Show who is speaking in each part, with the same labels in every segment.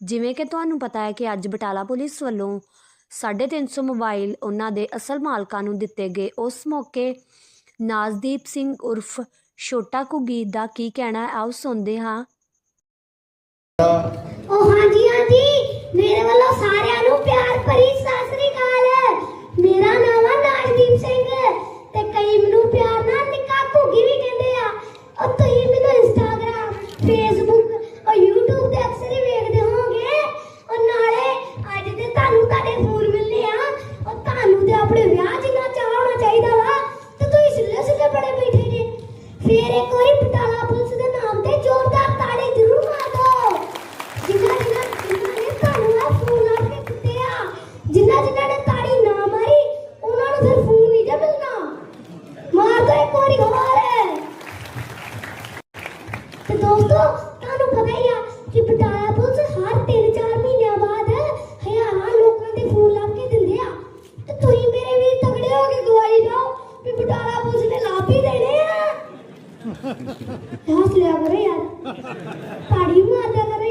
Speaker 1: ਜਿਵੇਂ ਕਿ ਤੁਹਾਨੂੰ ਪਤਾ ਹੈ ਕਿ ਅੱਜ ਬਟਾਲਾ ਪੁਲਿਸ ਵੱਲੋਂ 350 ਮੋਬਾਈਲ ਉਹਨਾਂ ਦੇ ਅਸਲ ਮਾਲਕਾਂ ਨੂੰ ਦਿੱਤੇ ਗਏ। ਉਸ ਮੌਕੇ ਨਾਜ਼ਦੀਪ ਸਿੰਘ ਉਰਫ ਛੋਟਾ ਘੁੱਗੀ ਦਾ ਕੀ ਕਹਿਣਾ ਹੈ, ਆਓ ਸੁਣਦੇ ਹਾਂ।
Speaker 2: ਉਹ ਹਾਂਜੀ ਹਾਂਜੀ। ਮੇਰੇ ਵੱਲੋਂ ਸਾਰਿਆਂ ਨੂੰ ਪਿਆਰ ਭਰੀ ਸਤਿ ਸ੍ਰੀ ਅਕਾਲ ਮੇਰਾ ਨਾਮ ਹੈ ਨਾਜਦੀਪ ਸਿੰਘ ਤੇ ਕਈ ਮੈਨੂੰ ਪਿਆਰ ਨਾਲ ਨਿੱਕਾ ਘੁੱਗੀ ਵੀ ਕਹਿੰਦੇ ਆ ਉਹ ਤੁਸੀਂ ਮੈਨੂੰ ਇੰਸਟਾਗ੍ਰam ਫੇਸਬੁੱਕ ਔਰ YouTube ਤੇ ਅਕਸਰ ਹੀ ਵੇਖਦੇ ਹੋਵੋਗੇ ਔਰ ਨਾਲੇ ਅੱਜ ਤੇ ਤੁਹਾਨੂੰ ਤੁਹਾਡੇ ਫੋਨ ਮਿਲਨੇ ਆ ਔਰ ਤੁਹਾਨੂੰ ਤੇ ਵਿਆਹ ਜਿੰਨਾ ਚਾਹ ਚਾਹੀਦਾ ਵਾ, ਤੇ ਤੁਸੀਂ ਸਿੱਲੇ ਸਿੱਲੇ ਬੜੇ ਬੈਠੇ ਜੇ। ਫੇਰ ਇੱਕ ਵਾਰੀ ਬਟਾਲਾ ਪੁਲਿਸ ਦੇ ਨਾਮ ਤੇ ਜ਼ੋਰਦਾਰ ਤਾੜੀ ਜ਼ਰੂਰ ਮਾਰ ਦਿਓ ਜਿਨ੍ਹਾਂ ਜਿਨ੍ਹਾਂ ਜਿਨ੍ਹਾਂ ਨੇ ਤੁਹਾਨੂੰ ਆ ਫੋਨ ਲਾ ਕੇ ਦਿੱਤੇ ਆ ਜਿਨ੍ਹਾਂ ਨੇ ਤਾੜੀ ਨਾ ਮਾਰੀ, ਉਹਨਾਂ ਨੂੰ ਫਿਰ ਫੋਨ ਨਹੀਂ ਜੇ ਮਿਲਣਾ। ਮਾਰ ਦੋ ਇੱਕ ਵਾਰੀ ਹੋਰ। ਤੇ ਦੋਸਤੋ, ਤੁਹਾਨੂੰ ਪਤਾ ਹੀ ਆ ਕਿ ਬਟਾਲਾ ਹੱਸ ਲਿਆ ਕਰੋ ਯਾਰ। ਤਾੜੀ ਮਾਰਦਾ ਕਰੋ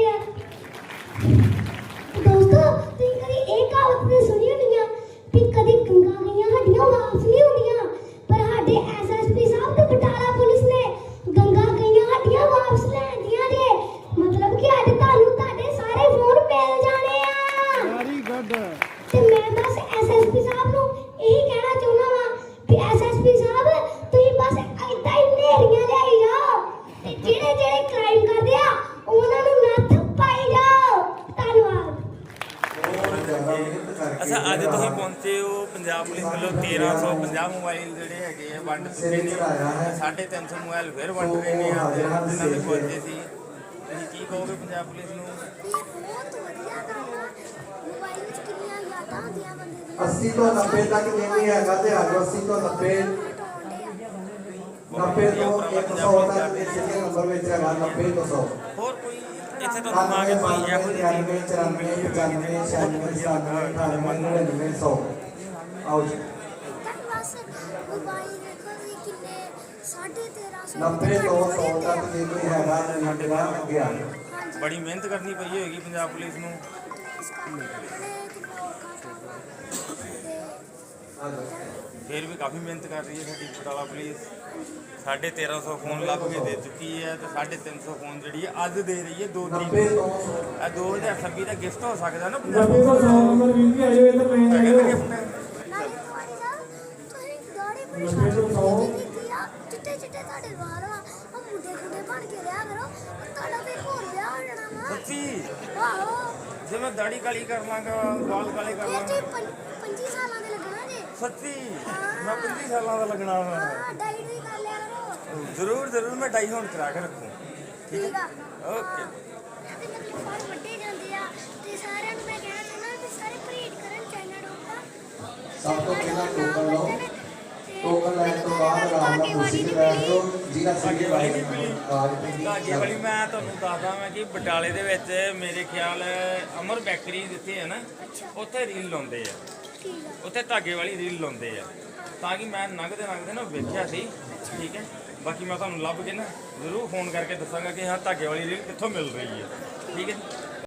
Speaker 3: ਅੱਛਾ ਅੱਜ ਤੁਸੀਂ ਪਹੁੰਚੇ ਹੋ ਪੰਜਾਬ ਪੁਲਿਸ ਵੱਲੋਂ 1350 ਮੋਬਾਈਲ ਜਿਹੜੇ ਹੈਗੇ ਆ ਵੰਡ ਚੁੱਕੇ ਨੇ। 350 ਮੋਬਾਈਲ ਫਿਰ ਵੰਡ ਰਹੇ ਨੇ ਆ ਜਿਨ੍ਹਾਂ ਦੇ ਪਹੁੰਚੇ ਸੀ। ਤੁਸੀਂ ਕੀ ਕਹੋਗੇ ਪੰਜਾਬ ਪੁਲਿਸ ਨੂੰ?
Speaker 2: ਬਹੁਤ ਵਧੀਆ ਕੰਮ ਆ। ਮੋਬਾਈਲ ਵਿੱਚ ਕਿੰਨੀਆਂ ਯਾਦਾਂ ਹੁੰਦੀਆਂ ਬੰਦੇ ਦੀਆਂ
Speaker 4: 80 ਤੋਂ 90 ਤੱਕ ਨਹੀਂ ਹੈਗਾ ਤੇ ਆ ਜਾਓ 80 ਤੋਂ 90 90 ਤੋਂ 100 ਤੱਕ ਦੇ ਜਿਹੜੇ ਨੰਬਰ ਵਿੱਚ ਹੈਗਾ 90 ਤੋਂ 100
Speaker 3: ਹੋਰ ਕੋਈ ਇੱਥੇ ਤੁਹਾਨੂੰ ਆ ਕੇ ਕੋਈ ਇਹੋ ਜਿਹੀ ਚੀਜ਼
Speaker 4: 94 95 96 97 98 100 ਆਓ ਜੀ।
Speaker 2: ਬਸ ਮੋਬਾਈਲ ਦੇਖੋ ਤੁਸੀਂ ਕਿੰਨੇ 1350
Speaker 4: 90 ਤੋਂ 100 ਤੱਕ ਜੇ ਕੋਈ ਹੈਗਾ ਤਾਂ ਸਾਡੇ ਨਾਲ ਅੱਗੇ ਆ ਜਾਓ
Speaker 2: ਹਾਂਜੀ
Speaker 3: ਬੜੀ ਮਿਹਨਤ ਕਰਨੀ ਪਈ ਹੋਏਗੀ ਪੰਜਾਬ ਪੁਲਿਸ ਨੂੰ।
Speaker 4: ਆ ਜਾਓ।
Speaker 3: ਫਿਰ ਵੀ ਕਾਫੀ ਮਿਹਨਤ ਕਰ ਰਹੀ ਹੈ ਸਾਡੀ ਬਟਾਲਾ ਪੁਲਿਸ। 1350 ਫੋਨ ਲੱਭ ਕੇ ਦੇ ਚੁੱਕੀ ਹੈ ਤੇ 350 ਫੋਨ ਜਿਹੜੀ ਹੈ ਅੱਜ ਦੇ ਰਹੀ ਹੈ 2 ਤਰੀਕ
Speaker 4: 90
Speaker 3: ਨੂੰ ਇਹ 2026 ਦਾ ਗਿਫਟ ਹੋ ਸਕਦਾ ਨਾ
Speaker 5: ਸੌ ਨੰਬਰ ਮੈਂ
Speaker 3: ਹੈਗਾ
Speaker 5: ਆਇਓ
Speaker 3: ਤਾਂ
Speaker 5: ਤੋਂ ਸੌ।
Speaker 2: ਕੀਤੀ ਆ। ਚਿੱਟੇ ਚਿੱਟੇ ਤੁਹਾਡੇ ਵਾਲ ਵਾ ਉਹ ਮੁੰਡੇ ਮੁੰਡੇ ਬਣ ਕੇ ਰਿਹਾ ਕਰੋ। ਤੁਹਾਡਾ ਵੀ ਹੋਰ ਵਿਆਹ ਹੋ ਜਾਣਾ ਵਾ।
Speaker 3: ਸੱਚੀ?
Speaker 2: ਆਹੋ।
Speaker 3: ਜੇ ਮੈਂ ਦਾੜੀ ਕਾਲੀ ਕਰ ਲਾਂਗਾ ਵਾਲ ਕਾਲੇ ਕਰ
Speaker 2: ਇਹ
Speaker 3: ਲਾਂਗਾ।
Speaker 2: ਜੀ 25 ਸਾਲਾਂ ਦੇ ਲੱਗਣਾ ਜੀ।
Speaker 3: ਸੱਚੀ? ਮੈਂ 25 ਸਾਲਾਂ ਦਾ ਲੱਗਣਾ ਵਾ।
Speaker 2: ਹਾਂ ਡਾਈਟ ਵੀ ਕਰ ਲਿਆ ਕਰੋ।
Speaker 3: ਜ਼ਰੂਰ ਜ਼ਰੂਰ ਮੈਂ ਡਾਈ ਹੁਣ ਕਰਾ ਕੇ ਰੱਖੂ।
Speaker 2: ਠੀਕ ਆ।
Speaker 3: ਓਕੇ।
Speaker 2: ਤੇ ਮਤਲਬ ਬਾਲ ਵੱਡੇ ਜਾਂਦੇ ਆ। ਤੇ ਸਾਰਿਆਂ ਨੂੰ ਮੈਂ ਕਹਿਣਾ ਚਾਹੁੰਦਾ ਵੀ ਸਾਰੇ ਪਰੇਡ ਕਰਨ ਚਾਈਨਾ ਡੋਰ ਦਾ
Speaker 4: ਸਭ ਤੋਂ ਪਹਿਲਾਂ ਟੋਕਨ ਲਓ। ਟੋਕਨ ਲੈਣ ਤੋਂ ਬਾਅਦ ਆਰਾਮ ਨਾਲ ਕੁਰਸੀ ਤੇ ਬੈਠ ਜਾਓ ਜਿਹਨਾਂ ਸੀਗੇ ਵਾਲੀ ਕਾਜ ਤੇ
Speaker 3: ਧਾਗੇ ਵਾਲੀ ਮੈਂ ਤੁਹਾਨੂੰ ਦੱਸਦਾ ਮੈਂ ਕਿ ਬਟਾਲੇ ਦੇ ਵਿੱਚ ਮੇਰੇ ਖਿਆਲ ਅਮਰ ਬੈਕਰੀ ਜਿੱਥੇ ਹੈ ਨਾ ਉੱਥੇ ਰੀਲ ਲਾਉਂਦੇ ਆ। ਉੱਥੇ ਧਾਗੇ ਵਾਲੀ ਰੀਲ ਲਾਉਂਦੇ ਆ। ਤਾਂ ਕਿ ਮੈਂ ਲੰਘਦੇ ਲੰਘਦੇ ਨਾ ਵੇਖਿਆ ਸੀ। ਠੀਕ ਹੈ। ਬਾਕੀ ਮੈਂ ਤੁਹਾਨੂੰ ਲੱਭ ਕੇ ਨਾ ਜ਼ਰੂਰ ਫੋਨ ਕਰਕੇ ਦੱਸਾਂਗਾ ਕਿ ਹਾਂ ਧਾਗੇ ਵਾਲੀ ਰੀਲ ਕਿੱਥੋਂ ਮਿਲ ਰਹੀ ਹੈ। ਠੀਕ ਹੈ।